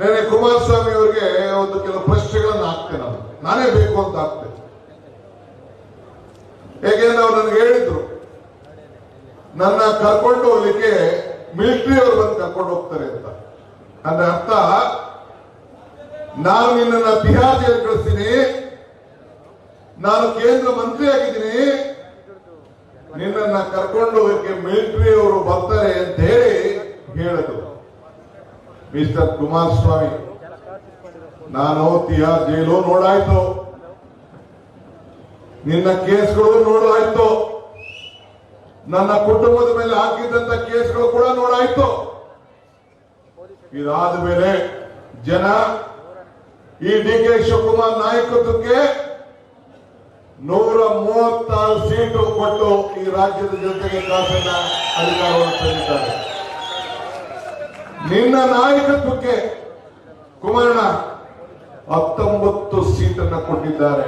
ನೆನೆ ಕುಮಾರಸ್ವಾಮಿ ಅವರಿಗೆ ಒಂದು ಕೆಲವು ಪ್ರಶ್ನೆಗಳನ್ನು ಹಾಕ್ತೇನೆ ನಾನು. ನಾನೇ ಬೇಕು ಅಂತ ಹಾಕ್ತೇನೆ. ಹೇಗೆಂದ್ರೆ ಅವ್ರು ನನಗೆ ಹೇಳಿದ್ರು, ನನ್ನ ಕರ್ಕೊಂಡು ಹೋಗ್ಲಿಕ್ಕೆ ಮಿಲಿಟರಿ ಅವರು ಬಂದು ಕರ್ಕೊಂಡು ಹೋಗ್ತಾರೆ ಅಂತ. ಅಂದ್ರೆ ಅರ್ಥ, ನಾನು ನಿನ್ನ ಬಿಹಾರ್ ಜೈಲು ಕಳಿಸ್ತೀನಿ, ನಾನು ಕೇಂದ್ರ ಮಂತ್ರಿ ಆಗಿದ್ದೀನಿ, ನಿನ್ನನ್ನ ಕರ್ಕೊಂಡು ಹೋಗಕ್ಕೆ ಮಿಲಿಟರಿ ಅವರು ಬರ್ತಾರೆ ಅಂತ ಹೇಳಿ ಹೇಳಿದ್ರು. ಮಿಸ್ಟರ್ ಕುಮಾರಸ್ವಾಮಿ, ನಾನು ತಿಹಾರ್ ಜೈಲು ನೋಡಾಯ್ತು. ನಿನ್ನ ಕೇಸ್ಗಳು ನೋಡಾಯ್ತು. ನನ್ನ ಕುಟುಂಬದ ಮೇಲೆ ಹಾಕಿದ್ದಂತ ಕೇಸ್ಗಳು ಕೂಡ ನೋಡಾಯ್ತು. ಇದಾದ ಮೇಲೆ ಜನ ಈ ಡಿ ಕೆ ಶಿವಕುಮಾರ್ ನಾಯಕತ್ವಕ್ಕೆ ನೂರ ಮೂವತ್ತಾರು ಸೀಟು ಕೊಟ್ಟು ಈ ರಾಜ್ಯದ ಜನತೆಗೆ ಶಾಸನ ಅಧಿಕಾರವನ್ನು ತಂದಿದ್ದಾರೆ. ನಿನ್ನ ನಾಯಕತ್ವಕ್ಕೆ ಕುಮಾರಣ್ಣ ಹತ್ತೊಂಬತ್ತು ಸೀಟನ್ನು ಕೊಟ್ಟಿದ್ದಾರೆ.